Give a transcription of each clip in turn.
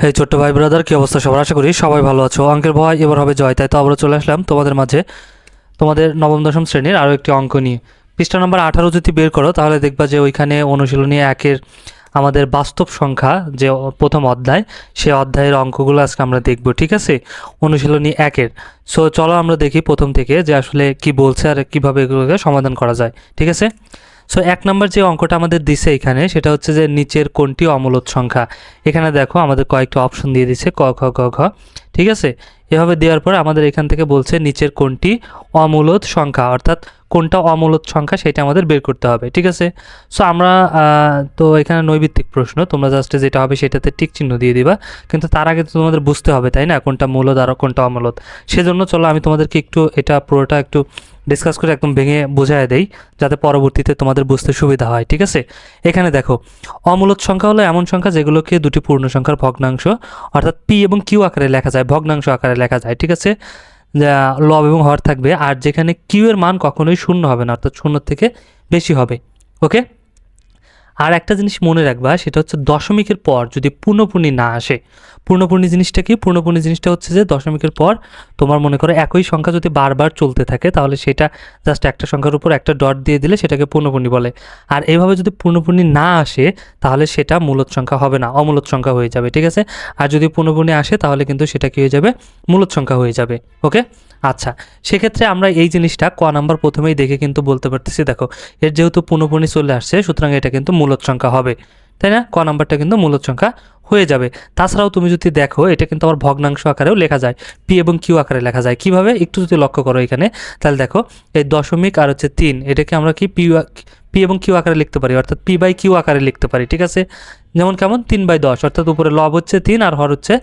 হে ছোট্ট ভাই ব্রাদার কি অবস্থা সবার? আশা করি সবাই ভালো আছো। অঙ্কের ভয় এবার হবে জয়, তাই তো আবারও চলে আসলাম তোমাদের মাঝে। তোমাদের নবম, দশম শ্রেণির আরও একটি অঙ্ক নিয়ে। পৃষ্ঠা নম্বর আঠারো যদি বের করো, তাহলে দেখবা যে ওইখানে অনুশীলনী একের আমাদের বাস্তব সংখ্যা যে প্রথম অধ্যায়, সে অধ্যায়ের অঙ্কগুলো আজকে আমরা দেখব, ঠিক আছে? অনুশীলনী একের। সো চলো আমরা দেখি প্রথম থেকে যে আসলে কি বলছে আর কীভাবে এগুলোকে সমাধান করা যায়, ঠিক আছে? সো এক নম্বর যে অঙ্কটা আমাদের দিছে এখানে, সেটা হচ্ছে যে নিচের কোনটি অমূলত সংখ্যা? এখানে দেখো, আমাদের কয়েকটা অপশন দিয়ে দিছে, ক খ গ ঘ। ঠিক আছে? এভাবে দেওয়ার পর আমাদের এখান থেকে বলছে নিচের কোনটি অমূলত সংখ্যা, অর্থাৎ কোনটা অমূলত সংখ্যা সেটা আমাদের বের করতে হবে, ঠিক আছে? সো আমরা তো এখানে নৈবিত্তিক প্রশ্ন, তোমরা জাস্ট যেটা হবে সেটাতে টিক চিহ্ন দিয়ে দিবা, কিন্তু তার আগে তো তোমাদের বুঝতে হবে, তাই না? কোনটা মূলত আর কোনটা অমূলত। সেজন্য চলো আমি তোমাদেরকে একটু এটা পুরোটা একটু ডিসকাস করে একদম ভেঙে বোঝায় দেই, যাতে পরবর্তীতে তোমাদের বুঝতে সুবিধা হয়, ঠিক আছে? এখানে দেখো, অমূলত সংখ্যা হলো এমন সংখ্যা যেগুলোকে দুটি পূর্ণ সংখ্যার ভগ্নাংশ, অর্থাৎ পি এবং কিউ আকারে লেখা যায়, ভগ্নাংশ আকারে লেখা যায়, ঠিক আছে? লব এবং হর থাকবে, আর যেখানে কিউ এর মান কখনোই শূন্য হবে না, অর্থাৎ শূন্য থেকে বেশি হবে ওকে আর একটা জিনিস মনে রাখবা, সেটা হচ্ছে দশমিকের পর যদি পূর্ণপূর্ণি না আসে, পূর্ণপূর্ণি জিনিসটা কি? পূর্ণপূর্ণি জিনিসটা হচ্ছে যে দশমিকের পর তোমার মনে করো একই সংখ্যা যদি বারবার চলতে থাকে, তাহলে সেটা জাস্ট একটা সংখ্যার উপর একটা ডট দিয়ে দিলে সেটাকে পূর্ণপূর্ণি বলে। আর এইভাবে যদি পূর্ণপূর্ণি না আসে, তাহলে সেটা মূলত সংখ্যা হবে না, অমূলত সংখ্যা হয়ে যাবে, ঠিক আছে? আর যদি পূর্ণপূর্ণি আসে, তাহলে কিন্তু সেটা কি হয়ে যাবে? মূলত সংখ্যা হয়ে যাবে ওকে আচ্ছা সেক্ষেত্রে আমরা এই জিনিসটা ক নাম্বার প্রথমেই দেখে কিন্তু বলতে পারতেছি, দেখো, এর যেহেতু পূর্ণপূর্ণি চলে আসছে, সুতরাং এটা কিন্তু মূলত সংখ্যা হবে, তাই না? ক নাম্বারটা কিন্তু মূলত সংখ্যা হয়ে যাবে। তাছাড়াও তুমি যদি দেখো, এটা কিন্তু আবার ভগ্নাংশ আকারেও লেখা যায়। পি এবং কিউ আকারে লেখা যায়। কীভাবে? একটু যদি লক্ষ্য করো এখানে। তাহলে দেখো, এই দশমিক আর হচ্ছে তিন, এটাকে আমরা কি পি পি এবং কিউ আকারে লিখতে পারি, অর্থাৎ পি বাই কিউ আকারে লিখতে পারি, ঠিক আছে? যেমন কেমন? তিন বাই দশ, অর্থাৎ উপরে লব হচ্ছে তিন আর হর হচ্ছে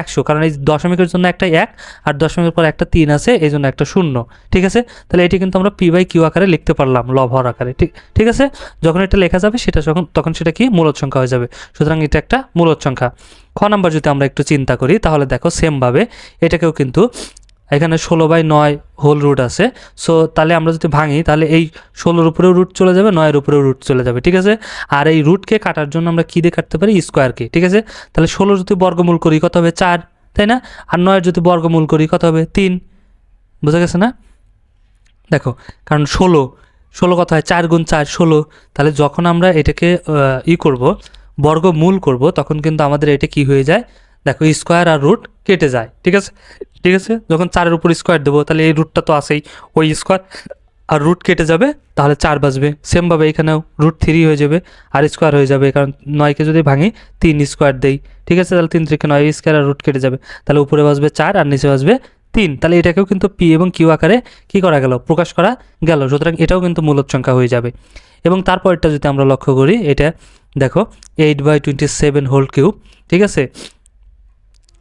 একশো। কারণ এই দশমিকের জন্য একটা এক আর দশমিকের পর একটা তিন আছে, এই জন্য একটা শূন্য, ঠিক আছে? তাহলে এটি কিন্তু আমরা পি বাই কিউ আকারে লিখতে পারলাম, লব হর আকারে, ঠিক ঠিক আছে? যখন এটা লেখা যাবে, সেটা যখন, তখন সেটা কি? মূলত সংখ্যা হয়ে যাবে। সুতরাং এটা একটা মূলত সংখ্যা। খ নাম্বার যদি আমরা একটু চিন্তা করি, তাহলে দেখো সেমভাবে এটাকেও কিন্তু এখানে ষোলো বাই নয় হোল রুট আছে। সো তাহলে আমরা যদি ভাঙি, তাহলে এই ষোলোর উপরেও রুট চলে যাবে, নয়ের উপরেও রুট চলে যাবে, ঠিক আছে? আর এই রুটকে কাটার জন্য আমরা কী দিয়ে কাটতে পারি? স্কোয়ারকে ঠিক আছে? তাহলে ষোলো যদি বর্গমূল করি, কত হবে? চার, তাই না? আর নয়ের যদি বর্গমূল করি, কত হবে? তিন। বোঝা গেছে না? দেখো, কারণ ষোলো ষোলো কথা হয়? চার গুণ চার, ষোলো। তাহলে যখন আমরা এটাকে ই করব, বর্গমূল করব, তখন কিন্তু আমাদের এটা কি হয়ে যায়? দেখো, স্কোয়ার আর রুট কেটে যায়, ঠিক আছে? ঠিক আছে? যখন চারের উপর স্কোয়ার দেবো, তাহলে এই রুটটা তো আসেই ওই স্কোয়ার আর রুট কেটে যাবে, তাহলে চার বাজবে সেমভাবে এখানেও রুট থ্রি হয়ে যাবে, আর স্কোয়ার হয়ে যাবে, কারণ নয়কে যদি ভাঙি, তিন স্কোয়ার দেই। ঠিক আছে? তাহলে তিন থেকে নয় স্কোয়ার আর রুট কেটে যাবে। তাহলে উপরে বাসবে চার, আর নিচে বাসবে তিন। তাহলে এটাকেও কিন্তু পি এবং কিউ আকারে কি করা গেল? প্রকাশ করা গেল। সুতরাং এটাও কিন্তু মূলত সংখ্যা হয়ে যাবে। এবং তারপরটা যদি আমরা লক্ষ্য করি, এটা দেখো eight by twenty seven whole cube ঠিক আছে?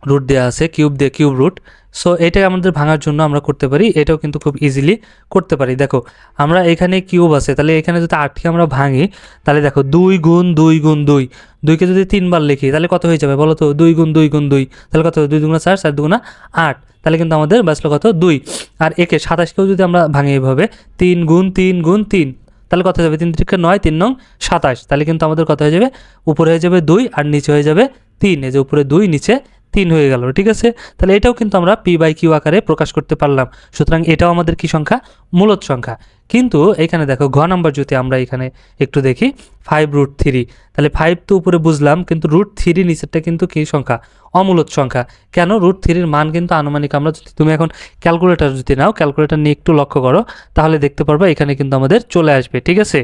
রুট দেওয়া আছে কিউব দিয়ে কিউব রুট সো এটা আমাদের ভাঙার জন্য আমরা করতে পারি। এটাও কিন্তু খুব ইজিলি করতে পারি। দেখো, আমরা এখানে কিউব আছে, তাহলে এখানে যদি আটকে আমরা ভাঙি, তাহলে দেখো, দুই গুণ দুই গুণ দুই। দুইকে যদি তিনবার লিখি, তাহলে কত হয়ে যাবে বলো তো? দুই গুণ দুই গুণ দুই। তাহলে কত দুই দুগুণা চার চার দুগুণা আট। তাহলে কিন্তু আমাদের বাঁচলো কত? দুই। আর একে সাতাশকেও যদি আমরা ভাঙি এভাবে তিন গুণ তিন গুণ তিন। তাহলে কত হয়ে যাবে? তিন থেকে নয়, তিন নং সাতাশ। তাহলে কিন্তু আমাদের কত হয়ে যাবে? উপরে হয়ে যাবে দুই, আর নিচে হয়ে যাবে তিন। এই যে উপরে দুই, নিচে তিন হয়ে গেল, ঠিক আছে? তাহলে এটাও কিন্তু আমরা পি বাই কিউ আকারে প্রকাশ করতে পারলাম। সুতরাং এটাও আমাদের কি সংখ্যা? মূলত সংখ্যা। কিন্তু এখানে দেখো, ঘ নাম্বার যদি আমরা এখানে একটু দেখি ফাইভ রুট থ্রি তাহলে ফাইভ তো উপরে বুঝলাম, কিন্তু রুট থ্রি নিচেরটা কিন্তু কী সংখ্যা? অমূলত সংখ্যা। কেন? রুট থ্রির মান কিন্তু আনুমানিক আমরা যদি, তুমি এখন ক্যালকুলেটর যদি নাও ক্যালকুলেটর নিয়ে একটু লক্ষ্য করো, তাহলে দেখতে পারবে এখানে কিন্তু আমাদের চলে আসবে, ঠিক আছে?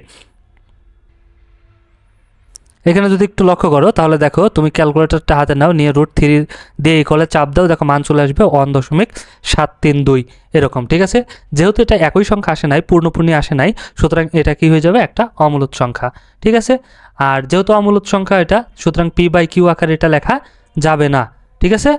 এখানে যদি একটু লক্ষ্য করো, তাহলে দেখো তুমি ক্যালকুলেটরটা হাতে নাও, নিয়ে রুট থ্রি দিয়ে কলে চাপ দাও, দেখো মান চলে আসবে ওয়ান দশমিক সাত তিন দুই, এরকম, ঠিক আছে? যেহেতু এটা একই সংখ্যা আসে নাই, পূর্ণপূর্ণি আসে নাই, সুতরাং এটা কি হয়ে যাবে? একটা অমূলত সংখ্যা, ঠিক আছে? আর যেহেতু অমূলত সংখ্যা এটা, সুতরাং পি বাই কিউ আকারে এটা লেখা যাবে না, ঠিক আছে?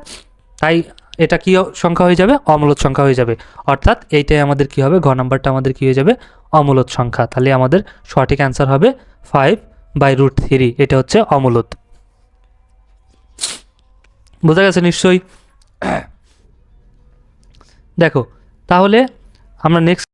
তাই এটা কি সংখ্যা হয়ে যাবে? অমূলত সংখ্যা হয়ে যাবে। অর্থাৎ এইটাই আমাদের কি হবে? ঘ নাম্বারটা আমাদের কি হয়ে যাবে? অমূলত সংখ্যা, তাহলে আমাদের সঠিক অ্যান্সার হবে ফাইভ বাই রুট থ্রি এটা হচ্ছে অমূলত। বোঝা গেছে নিশ্চয়ই? দেখো, তাহলে আমরা নেক্সট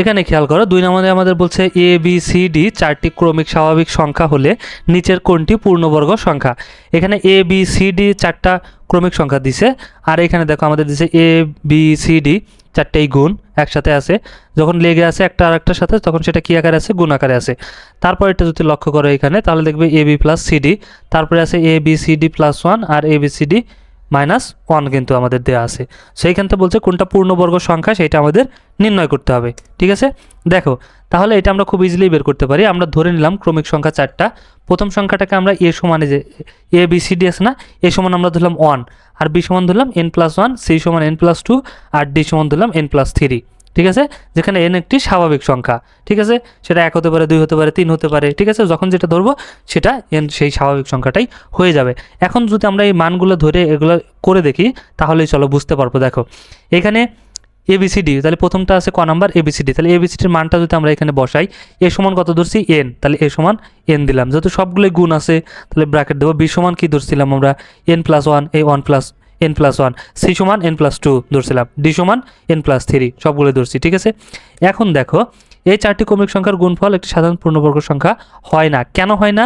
এখানে খেয়াল করো, দুই নম্বরে আমাদের বলছে এ বি সি ডি চারটি ক্রমিক স্বাভাবিক সংখ্যা হলে নিচের কোনটি পূর্ণবর্গ সংখ্যা? এখানে এ বি সি ডি চারটা ক্রমিক সংখ্যা দিছে, আর এখানে দেখো আমাদের দিছে এ বি সি ডি চারটেই গুণ একসাথে আছে। যখন লেগে আছে একটা আর একটার সাথে, তখন সেটা কী আকারে আছে? গুণ আকারে আছে। তারপর এটা যদি লক্ষ্য করো এখানে, তাহলে দেখবে এ বি প্লাস সিডি তারপরে আছে A B C D plus one R A B C D minus one কিন্তু আমাদের দেওয়া আছে। সেইখান থেকে বলছে কোনটা পূর্ণবর্গ সংখ্যা সেটা আমাদের নির্ণয় করতে হবে, ঠিক আছে? দেখো, তাহলে এটা আমরা খুব ইজিলি বের করতে পারি। আমরা ধরে নিলাম ক্রমিক সংখ্যা চারটা। প্রথম সংখ্যাটাকে আমরা এ সমানে যে এ, বি, সি, ডি আছে না? এ সমান আমরা ধরলাম ওয়ান। আর বি সমান ধরলাম এন প্লাস ওয়ান, সি সমান এন প্লাস টু, আর ডি সমান ধরলাম এন প্লাস থ্রি। ঠিক আছে? যেখানে এন একটি স্বাভাবিক সংখ্যা, ঠিক আছে? সেটা এক হতে পারে, দুই হতে পারে, তিন হতে পারে, ঠিক আছে? যখন যেটা ধরবো, সেটা এন সেই স্বাভাবিক সংখ্যাটাই হয়ে যাবে। এখন যদি আমরা এই মানগুলো ধরে এগুলো করে দেখি, তাহলেই চলো বুঝতে পারব। দেখো, এখানে এবিসিডি তাহলে প্রথমটা আছে ক নাম্বার? এবিসিডি তাহলে এবিসিডির মানটা যদি আমরা এখানে বসাই, এ সমান কত ধরছি? এন তাহলে এ সমান এন দিলাম। যেহেতু সবগুলোই গুণ আছে, তাহলে ব্র্যাকেট দেবো। বি সমান কি ধরছিলাম আমরা? N plus one A one plus N plus one C সমান এন প্লাস টু ধরছিলাম ডি সমান এন প্লাস থ্রি সবগুলো ধরছি, ঠিক আছে? এখন দেখো, এই চারটি ক্রমিক সংখ্যার গুণফল একটি সাধারণ পূর্ণবর্গ সংখ্যা হয় না। কেন হয় না?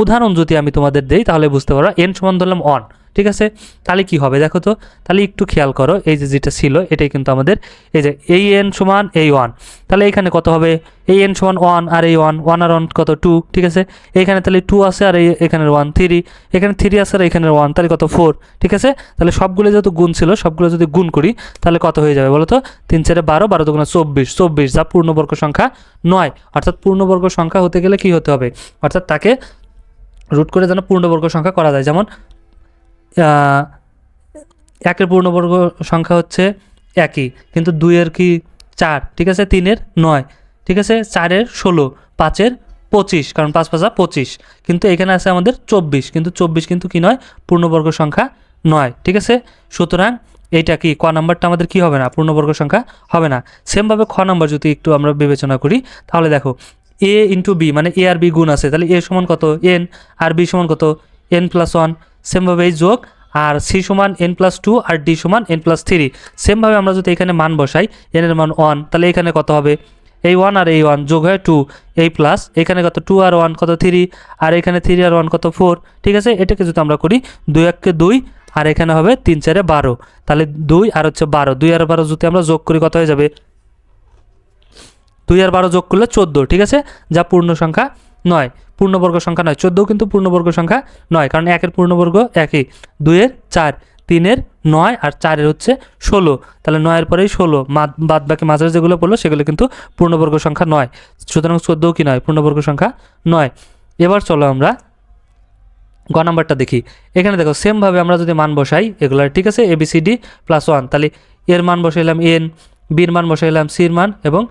উদাহরণ যদি আমি তোমাদের দেই, তাহলে বুঝতে পারো এন সমান ধরলাম অন ঠিক আছে? তাহলে কি হবে দেখো তো? তাহলে একটু খেয়াল করো, এই যে যেটা ছিল, এটাই কিন্তু আমাদের, এই যে এই এন সমান এই ওয়ান তাহলে এখানে কত হবে? এই এন সমান ওয়ান আর এই ওয়ান ওয়ান আর ওয়ান কত? টু ঠিক আছে? এখানে তাহলে টু আছে আর এই এখানের ওয়ান থ্রি এখানে থ্রি আছে আর এখানের ওয়ান তাহলে কত? ফোর ঠিক আছে? তাহলে সবগুলো যেহেতু গুণ ছিল, সবগুলো যদি গুণ করি, তাহলে কত হয়ে যাবে বলো তো তিন চারে বারো বারো দুগুণে চব্বিশ। চব্বিশ যা পূর্ণবর্গ সংখ্যা নয়। অর্থাৎ পূর্ণবর্গ সংখ্যা হতে গেলে কি হতে হবে? অর্থাৎ তাকে রুট করে যেন পূর্ণবর্গ সংখ্যা করা যায়। যেমন একের পূর্ণবর্গ সংখ্যা হচ্ছে একই, কিন্তু দুইয়ের কি চার? ঠিক আছে? তিনের নয়। ঠিক আছে? চারের ষোলো, পাঁচের পঁচিশ, কারণ পাঁচ পাঁচা পঁচিশ। কিন্তু এখানে আছে আমাদের চব্বিশ, কিন্তু চব্বিশ কিন্তু কি নয়? পূর্ণবর্গ সংখ্যা নয়। ঠিক আছে? সুতরাং এইটা কি? ক নাম্বারটা আমাদের কি হবে না? পূর্ণবর্গ সংখ্যা হবে না। সেমভাবে খ নাম্বার যদি একটু আমরা বিবেচনা করি, তাহলে দেখো এ ইন্টু বি মানে এ আর বি গুণ আছে। তাহলে এ সমান কত? এন আর বি সমান কত? এন প্লাস ওয়ান সেমভাবে এই যোগ আর সি সমান এন প্লাস টু আর ডি সমান এন প্লাস থ্রি সেমভাবে আমরা যদি এখানে মান বসাই এন এর মান ওয়ান তাহলে এখানে কত হবে? এই ওয়ান আর এই ওয়ান যোগ হয় টু এই প্লাস এখানে কত টু আর ওয়ান কত থ্রি আর এখানে থ্রি আর ওয়ান কত ফোর ঠিক আছে? এটাকে যদি আমরা করি দুই এককে দুই, আর এখানে হবে তিন চারে বারো। তাহলে দুই আর হচ্ছে বারো। দুই আর বারো যদি আমরা যোগ করি, কত হয়ে যাবে? দুই আর বারো যোগ করলে চোদ্দ, ঠিক আছে? যা পূর্ণ সংখ্যা নয়। পূর্ণবর্গ সংখ্যা নয়। চোদ্দোও কিন্তু পূর্ণবর্গ সংখ্যা নয়, কারণ একের পূর্ণবর্গ একই। দুইয়ের চার, তিনের নয় আর চারের হচ্ছে ষোলো। তাহলে নয়ের পরেই ষোলো। বাদ বাকি মাঝের যেগুলো পড়ল সেগুলো কিন্তু পূর্ণবর্গ সংখ্যা নয়। সুতরাং চোদ্দও কি নয়? পূর্ণবর্গ সংখ্যা নয়। এবার চলো আমরা গ নাম্বারটা দেখি। এখানে দেখো, সেমভাবে আমরা যদি মান বসাই এগুলার ঠিক আছে? এবিসিডি প্লাস ওয়ান তাহলে এর মান বসাইলাম এন বির মান বসাইলাম সির মান এবং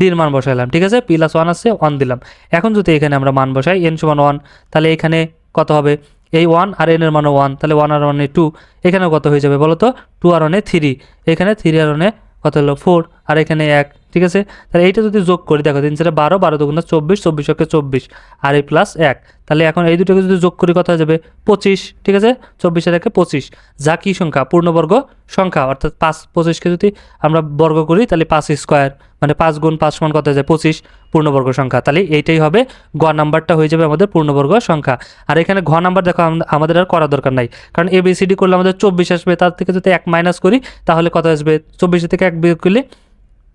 ডির মান বসাইলাম, ঠিক আছে? প্লাস ওয়ান আছে ওয়ান দিলাম। এখন যদি এখানে আমরা মান বসাই এন সমান ওয়ান তাহলে এখানে কত হবে? এই ওয়ান আর এন এর মানও ওয়ান তাহলে ওয়ান আর ওয়ানে টু এখানেও কত হয়ে যাবে বলো তো টু আর ওয়ানে থ্রি এখানে থ্রি আর ওয়ানে কত হলো? ফোর আর এখানে এক, ঠিক আছে? তাহলে এইটা যদি যোগ করি, দেখো, তিন চারে বারো বারো দুগুণে চব্বিশ চব্বিশ ওকে চব্বিশ, আর এই প্লাস এক, তাহলে এখন এই দুটোকে যদি যোগ করি হয়ে যাবে? পঁচিশ, ঠিক আছে? চব্বিশের একে পঁচিশ, যা কি সংখ্যা? পূর্ণবর্গ সংখ্যা, অর্থাৎ পাঁচ পঁচিশকে যদি আমরা বর্গ করি, তাহলে পাঁচ স্কোয়ার মানে পাঁচ গুণ পাঁচ সমান কত যায়? পঁচিশ পূর্ণবর্গ সংখ্যা। তাহলে এইটাই হবে, গ নাম্বারটা হয়ে যাবে আমাদের পূর্ণবর্গ সংখ্যা। আর এখানে ঘ নাম্বার দেখো আমাদের আর করা দরকার নাই। কারণ এ বি সি ডি করলে আমাদের চব্বিশ আসবে, তার থেকে যদি এক মাইনাস করি, তাহলে কত আসবে? চব্বিশ থেকে এক বিয়োগ করলে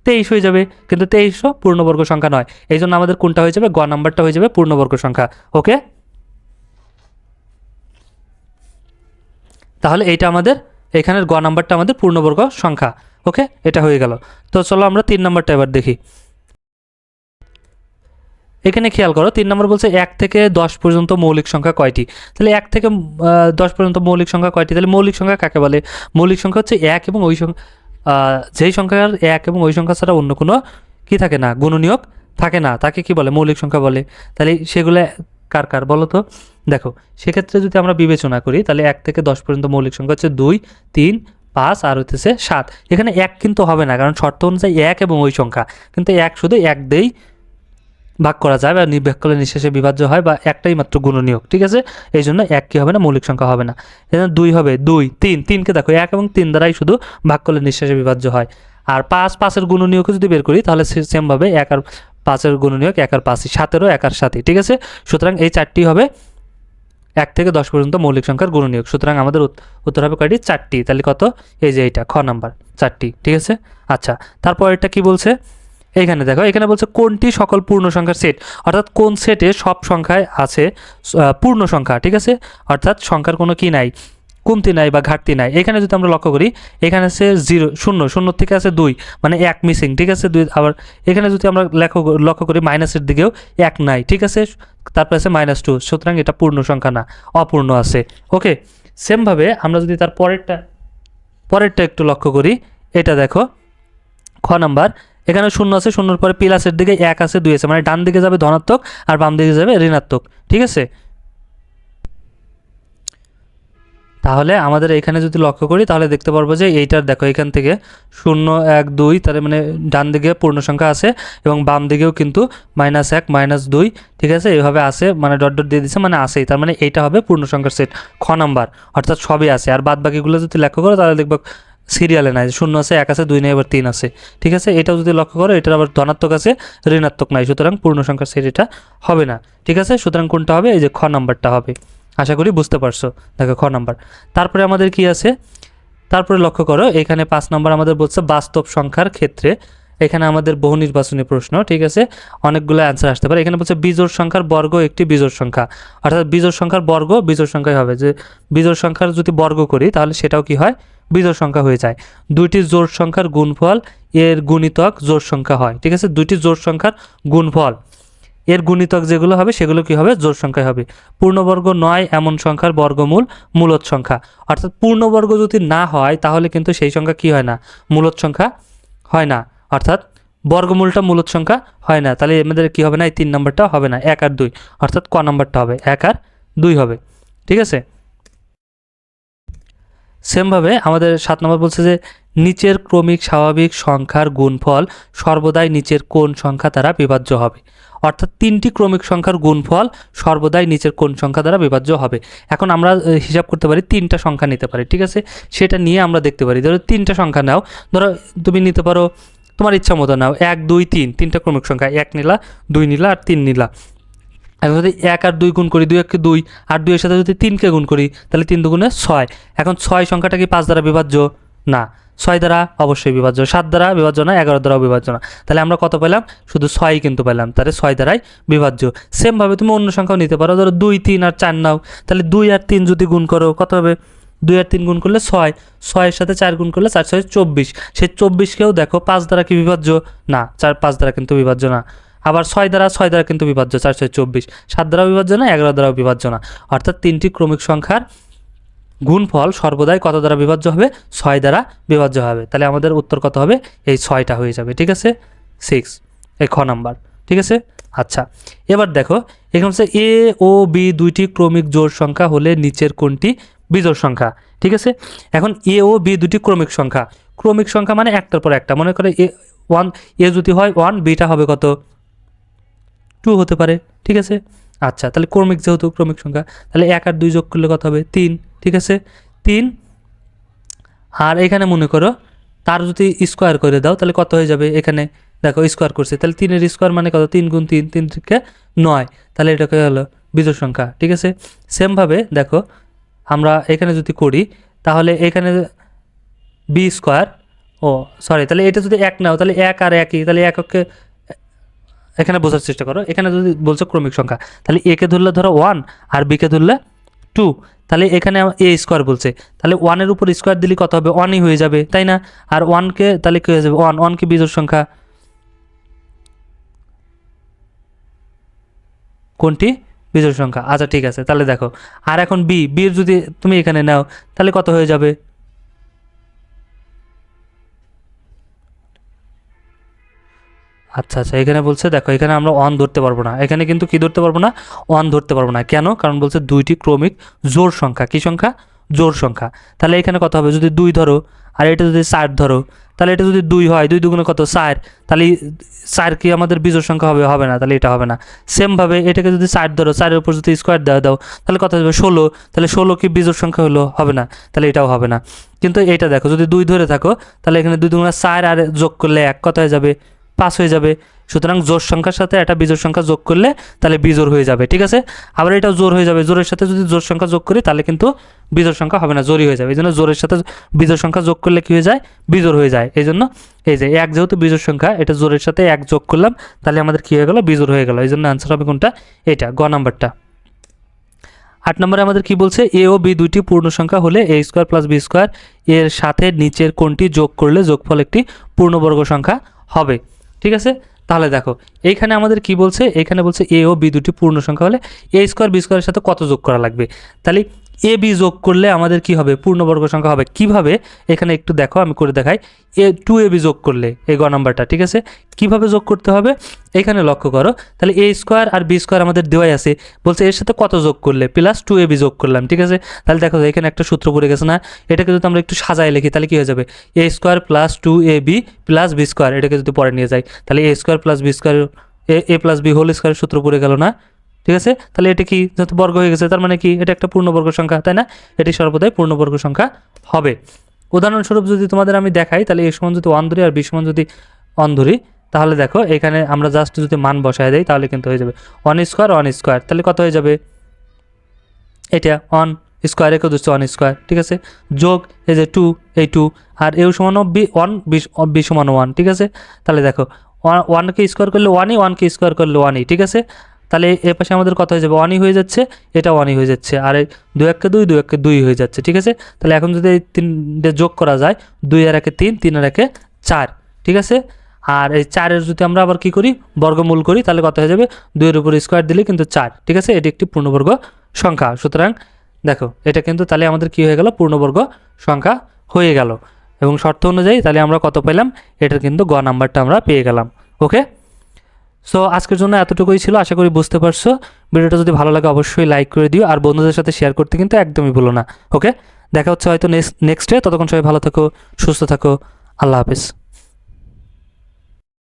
তেইশ হয়ে যাবে। কিন্তু তেইশও পূর্ণবর্গ সংখ্যা নয়। এই জন্য আমাদের কোনটা হয়ে যাবে? গ নাম্বারটা হয়ে যাবে পূর্ণবর্গ সংখ্যা। ওকে তাহলে এইটা আমাদের, এখানের গ নাম্বারটা আমাদের পূর্ণবর্গ সংখ্যা। ওকে? এটা হয়ে গেল। তো চলো আমরা তিন নম্বরটা এবার দেখি। এখানে খেয়াল করো, তিন নম্বর বলছে এক থেকে দশ পর্যন্ত মৌলিক সংখ্যা কয়টি? তাহলে এক থেকে দশ পর্যন্ত মৌলিক সংখ্যা কয়টি? তাহলে মৌলিক সংখ্যা কাকে বলে? মৌলিক সংখ্যা হচ্ছে এক এবং ওই সংখ্যা যেই সংখ্যার এক এবং ওই সংখ্যা ছাড়া অন্য কোনো কি থাকে না, গুণনীয়ক থাকে না, তাকে কি বলে? মৌলিক সংখ্যা বলে। তাহলে সেগুলো কার কার বলো তো? দেখো, সেক্ষেত্রে যদি আমরা বিবেচনা করি, তাহলে এক থেকে দশ পর্যন্ত মৌলিক সংখ্যা হচ্ছে দুই, তিন পাঁচ আর হচ্ছে সাত। এখানে এক কিন্তু হবে না, কারণ শর্ত অনুযায়ী এক এবং ওই সংখ্যা। কিন্তু এক শুধু এক দেই ভাগ করা যায় বা নির্ভাগ করলে নিঃশেষে বিভাজ্য হয় বা একটাই মাত্র গুণনীয়ক, ঠিক আছে? এই জন্য এক কি হবে না, মৌলিক সংখ্যা হবে না। এজন্য দুই হবে, দুই, তিন। তিনকে দেখো, এক এবং তিন দ্বারাই শুধু ভাগ করলে নিঃশেষে বিভাজ্য হয়। আর পাঁচ, পাঁচের গুণনীয়কে যদি বের করি, তাহলে সেমভাবে এক আর পাঁচের গুণনীয়ক এক আর পাঁচই, সাতেরও এক আর সাতই, ঠিক আছে? সুতরাং এই চারটি হবে এক থেকে দশ পর্যন্ত মৌলিক সংখ্যার গুণনীয়ক। সুতরাং আমাদের উত্তর হবে কয়টি? চারটি। তাহলে কত? এই যে এইটা, খ নাম্বার, চারটি, ঠিক আছে? আচ্ছা তারপর এটা কি বলছে? এইখানে দেখো, এখানে বলছে কোনটি সকল পূর্ণ সংখ্যার সেট? অর্থাৎ কোন সেটে সব সংখ্যায় আছে পূর্ণ সংখ্যা, ঠিক আছে? অর্থাৎ সংখ্যার কোনো কি নাই। কমতি নাই বা ঘাটতি নাই। এখানে যদি আমরা লক্ষ্য করি, এখানে আছে জিরো, শূন্য শূন্য থেকে আছে দুই মানে এক মিসিং ঠিক আছে? দুই, আবার এখানে যদি আমরা লক্ষ্য লক্ষ্য করি মাইনাসের দিকেও এক নাই, ঠিক আছে? তারপর আছে মাইনাস টু সুতরাং এটা পূর্ণ সংখ্যা না, অপূর্ণ আছে। ওকে সেমভাবে আমরা যদি তার পরেরটা পরেরটা একটু লক্ষ্য করি, এটা দেখো, খ নাম্বার, এখানে শূন্য আছে, শূন্যর পরে প্লাসের দিকে এক আছে, দুই আছে মানে ডান দিকে যাবে ধনাত্মক আর বাম দিকে যাবে ঋণাত্মক, ঠিক আছে? তাহলে আমাদের এখানে যদি লক্ষ্য করি, তাহলে দেখতে পারব যে এইটার দেখো এখান থেকে শূন্য, এক, দুই, তার মানে ডান দিকে পূর্ণ সংখ্যা আছে এবং বাম দিকেও কিন্তু মাইনাস এক মাইনাস দুই, ঠিক আছে? এইভাবে আছে মানে ডট ডট দিয়ে দিচ্ছে মানে আসেই তার মানে এইটা হবে পূর্ণ সংখ্যার সেট খ নাম্বার অর্থাৎ সবই আছে। আর বাদ বাকিগুলো যদি লক্ষ্য করো, তাহলে দেখব সিরিয়ালে নাই, শূন্য আছে, এক আছে, দুই নেই, এবার তিন আছে, ঠিক আছে? এটাও যদি লক্ষ্য করো, এটার আবার ধনাত্মক আছে, ঋণাত্মক নাই, সুতরাং পূর্ণ সংখ্যার সেট এটা হবে না, ঠিক আছে? সুতরাং কোনটা হবে? এই যে খ নাম্বারটা হবে। আশা করি বুঝতে পারছ। দেখো, খ নাম্বার। তারপরে আমাদের কি আছে? তারপরে লক্ষ্য করো, এখানে পাঁচ নম্বর আমাদের বলছে বাস্তব সংখ্যার ক্ষেত্রে। এখানে আমাদের বহু নির্বাচনী প্রশ্ন, ঠিক আছে? অনেকগুলো অ্যান্সার আসতে পারে। এখানে বলছে বিজোড় সংখ্যার বর্গ একটি বিজোড় সংখ্যা। অর্থাৎ বিজোড় সংখ্যার বর্গ বিজোড় সংখ্যাই হবে। যে বিজোড় সংখ্যার যদি বর্গ করি, তাহলে সেটাও কি হয়? বিজোড় সংখ্যা হয়ে যায়। দুইটি জোড় সংখ্যার গুণফল এর গুণিতক জোড় সংখ্যা হয়, ঠিক আছে? দুইটি জোড় সংখ্যার গুণফল। এর গুণিতক যেগুলো হবে, সেগুলো কি হবে? জোড় সংখ্যায় হবে। পূর্ণবর্গ নয় এমন সংখ্যার বর্গমূল মূলত সংখ্যা। অর্থাৎ পূর্ণবর্গ যদি না হয়, তাহলে কিন্তু সেই সংখ্যা কি হয় না? মূলত সংখ্যা হয় না। অর্থাৎ বর্গমূলটা মূলত সংখ্যা হয় না। তাহলে আমাদের কি হবে না? এই তিন নম্বরটা হবে না। এক আর দুই। অর্থাৎ ক নম্বরটা হবে। এক আর দুই হবে। ঠিক আছে? সেমভাবে আমাদের সাত নম্বর বলছে যে নিচের ক্রমিক স্বাভাবিক সংখ্যার গুণফল সর্বদাই নিচের কোন সংখ্যা দ্বারা বিভাজ্য হবে। অর্থাৎ তিনটি ক্রমিক সংখ্যার গুণফল সর্বদাই নিচের কোন সংখ্যা দ্বারা বিভাজ্য হবে। এখন আমরা হিসাব করতে পারি তিনটা সংখ্যা নিতে পারি, ঠিক আছে? সেটা নিয়ে আমরা দেখতে পারি, ধরো তিনটা সংখ্যা নাও। ধরো তুমি নিতে পারো, তোমার ইচ্ছা মতো নাও, এক, দুই, তিন, তিনটা ক্রমিক সংখ্যা, এক নিলা, দুই নিলা আর তিন নিলা। এখন যদি এক আর দুই গুণ করি, দুই এককে দুই, আর দুইয়ের সাথে যদি তিনকে গুণ করি, তাহলে তিন দুগুণে ছয়। এখন ছয় সংখ্যাটা কি পাঁচ দ্বারা বিভাজ্য? না। ছয় দ্বারা অবশ্যই বিভাজ্য, সাত দ্বারা বিভাজ্য না, এগারো দ্বারাও বিভাজ্য না। তাহলে আমরা কত পেলাম? শুধু ছয় কিন্তু পেলাম, তাহলে ছয় দ্বারাই বিভাজ্য। সেমভাবে তুমি অন্য সংখ্যাও নিতে পারো, ধরো দুই, তিন আর চার নাও, তাহলে দুই আর তিন যদি গুণ করো, কত হবে? দুই আর তিন গুণ করলে ছয়, ছয়ের সাথে চার গুণ করলে চার, ছয়, চব্বিশ। সেই চব্বিশকেও দেখো, পাঁচ দ্বারা কি বিভাজ্য? না, চার, পাঁচ দ্বারা কিন্তু বিভাজ্য না। আবার ছয় দ্বারা ছয় দ্বারা কিন্তু বিভাজ্য, চার, ছয়, চব্বিশ। সাত দ্বারাও বিভাজ্য না, এগারো দ্বারাও বিভাজ্য না। অর্থাৎ তিনটি ক্রমিক সংখ্যার গুণফল সর্বদাই কত দ্বারা বিভাজ্য হবে? ছয় দ্বারা বিভাজ্য হবে। তাহলে আমাদের উত্তর কত হবে? এই ছয়টা হয়ে যাবে, ঠিক আছে? সিক্স এই খ নাম্বার, ঠিক আছে? আচ্ছা এবার দেখো, এখানে হচ্ছে এ ও বি দুইটি ক্রমিক জোড় সংখ্যা হলে নিচের কোনটি? বিজোড় সংখ্যা, ঠিক আছে? এখন এ ও বি দুটি ক্রমিক সংখ্যা। ক্রমিক সংখ্যা মানে একটার পর একটা। মনে করে এ ওয়ান এ যদি হয় ওয়ান বিটা হবে কত? টু হতে পারে, ঠিক আছে? আচ্ছা তাহলে ক্রমিক যেহেতু ক্রমিক সংখ্যা, তাহলে এক আর দুই যোগ করলে কত হবে? তিন। ঠিক আছে? তিন, আর এখানে মনে করো, তার যদি স্কোয়ার করে দাও, তাহলে কত হয়ে যাবে? এখানে দেখো স্কোয়ার করছে, তাহলে তিনের স্কোয়ার মানে কত? তিন গুণ তিন তিন থেকে নয়। তাহলে এটা হয়ে হলো বিজোড় সংখ্যা, ঠিক আছে? সেমভাবে দেখো, আমরা এখানে যদি করি, তাহলে এখানে বি স্কোয়ার ও সরি তাহলে এটা যদি এক নাও, তাহলে এক আর একই, তাহলে এককে এখানে বোঝার চেষ্টা করো। এখানে যদি বলছো ক্রমিক সংখ্যা, তাহলে একে ধরলে ধরো ওয়ান আর বি কে ধরলে টু তাহলে এখানে এ স্কোয়ার বলছে। তাহলে ওয়ানের উপর স্কোয়ার দিলে কত হবে? ওয়ানই হয়ে যাবে, তাই না? আর ওয়ানকে তাহলে কী হয়ে যাবে? ওয়ান ওয়ান কি বিজোড় সংখ্যা। কোনটি? বিজোর সংখ্যা। আচ্ছা ঠিক আছে, তাহলে দেখো। আর এখন বি বির যদি তুমি এখানে নাও, তাহলে কত হয়ে যাবে? আচ্ছা আচ্ছা এখানে বলছে, দেখো, এখানে আমরা অন ধরতে পারব না। এখানে কিন্তু কি ধরতে পারব না? অন ধরতে পারব না। কেন? কারণ বলছে দুইটি ক্রমিক জোর সংখ্যা। কি সংখ্যা? জোর সংখ্যা। তাহলে এখানে কত হবে? যদি দুই ধরো, আর এটা যদি চার ধরো, তাহলে এটা যদি দুই হয়, দুই দুগুণে কত? চার। তাহলে চার কি আমাদের বিজোড় সংখ্যা হবে? হবে না। তাহলে এটা হবে না। সেমভাবে এটাকে যদি চার ধরো, চারের উপর যদি স্কোয়ার দেওয়া দাও, তাহলে কত হবে? ষোলো। তাহলে ষোলো কি বিজোড় সংখ্যা হলো? হবে না। তাহলে এটাও হবে না। কিন্তু এটা দেখো, যদি দুই ধরে থাকো, তাহলে এখানে দুই দুগুণা চার আর যোগ করলে এক। কত হয়ে যাবে? পাঁচ হয়ে যাবে। সুতরাং জোর সংখ্যার সাথে একটা বিজোড় সংখ্যা যোগ করলে তাহলে বিজোর হয়ে যাবে, ঠিক আছে? আবার এটাও জোর হয়ে যাবে। জোরের সাথে যদি জোর সংখ্যা যোগ করি তাহলে কিন্তু বিজোড় সংখ্যা হবে না, জোরই হয়ে যাবে। এই জন্য জোরের সাথে বিজোড় সংখ্যা যোগ করলে কী হয়ে যায়? বিজোর হয়ে যায়। এই জন্য এই যে এক যেহেতু বিজোড় সংখ্যা, এটা জোরের সাথে এক যোগ করলাম, তাহলে আমাদের কী হয়ে গেল? বিজোর হয়ে গেল। এই জন্য অ্যান্সার হবে কোনটা? এটা, গ নাম্বারটা। আট নম্বরে আমাদের কি বলছে? এ ও বি দুইটি পূর্ণ সংখ্যা হলে A square plus B square এর সাথে নিচের কোনটি যোগ করলে যোগফল একটি পূর্ণবর্গ সংখ্যা হবে। ঠিক আছে? তাহলে দেখো, এইখানে আমাদের কি বলছে? এখানে বলছে এ ও বি দুটি পূর্ণ সংখ্যা হলে এ স্কোয়ার বি স্কোয়ারের সাথে কত যোগ করা লাগবে? তাহলে এ বি যোগ করলে আমাদের কি হবে? পূর্ণবর্গ সংখ্যা হবে। কীভাবে? এখানে একটু দেখো, আমি করে দেখাই। এ, টু এ বি যোগ করলে, এই গ নাম্বারটা, ঠিক আছে? কীভাবে যোগ করতে হবে? এখানে লক্ষ্য করো, তাহলে এ স্কোয়ার আর বি স্কোয়ার আমাদের দেওয়াই আছে। বলছে এর সাথে কত যোগ করলে? প্লাস টু এ বি যোগ করলাম, ঠিক আছে? তাহলে দেখো, এখানে একটা সূত্র পড়ে গেছে না? এটাকে যদি আমরা একটু সাজায় লিখি, তাহলে কি হয়ে যাবে? A square plus two A B plus B square, এটাকে যদি পরে নিয়ে যাই, তাহলে A square plus B square, A plus B whole স্কোয়ারের সূত্র পড়ে গেল না? ঠিক আছে? তাহলে এটা কি যত বর্গ হয়ে গেছে, তার মানে কি এটা একটা পূর্ণবর্গ সংখ্যা, তাই না? এটি সর্বদাই পূর্ণবর্গ সংখ্যা হবে। উদাহরণস্বরূপ যদি তোমাদের আমি দেখাই, তাহলে এ সমান যদি ওয়ান ধরি আর বি সমান যদি অন ধরি, তাহলে দেখো এখানে আমরা জাস্ট যদি মান বসায় দেই, তাহলে কিন্তু হয়ে যাবে ওয়ান স্কোয়ার ওয়ান স্কোয়ার তাহলে কত হয়ে যাবে? এটা ওয়ান স্কোয়ার একে দুশো ওয়ান স্কোয়ার ঠিক আছে? যোগ এই যে টু এই টু আর এও সমান বি ওয়ান বি বি সমান ওয়ান ঠিক আছে? তাহলে দেখো ওয়ান ওয়ানকে স্কোয়ার করলে ওয়ানই ওয়ানকে স্কোয়ার করলে ওয়ানই ঠিক আছে? তাহলে এ পাশে আমাদের কত হয়ে যাবে? ওয়ানই হয়ে যাচ্ছে, এটা ওয়ানই হয়ে যাচ্ছে। আর দুই এককে দুই দুই এককে দুই হয়ে যাচ্ছে, ঠিক আছে? তাহলে এখন যদি এই তিনটে যোগ করা যায়, দুই আর একে তিন তিন আর একে চার, ঠিক আছে? আর এই চারের যদি আমরা আবার কি করি? বর্গমূল করি, তাহলে কত হয়ে যাবে? দুইয়ের উপর স্কোয়ার দিলে কিন্তু চার, ঠিক আছে? এটি একটি পূর্ণবর্গ সংখ্যা। সুতরাং, দেখো, এটা কিন্তু তাহলে আমাদের কি হয়ে গেল? পূর্ণবর্গ সংখ্যা হয়ে গেল। এবং শর্ত অনুযায়ী তাহলে আমরা কত পেলাম? এটার কিন্তু গ নাম্বারটা আমরা পেয়ে গেলাম। ওকে সো আজকের জন্য এতটুকুই ছিল। আশা করি বুঝতে পারছ। ভিডিওটা যদি ভালো লাগে, অবশ্যই লাইক করে দিও। আর বন্ধুদের সাথে শেয়ার করতে কিন্তু একদমই ভুলো না। ওকে দেখা হচ্ছে হয়তো নেক্সট ডে ততক্ষণ সবাই ভালো থাকো, সুস্থ থাকো। আল্লাহ হাফিজ।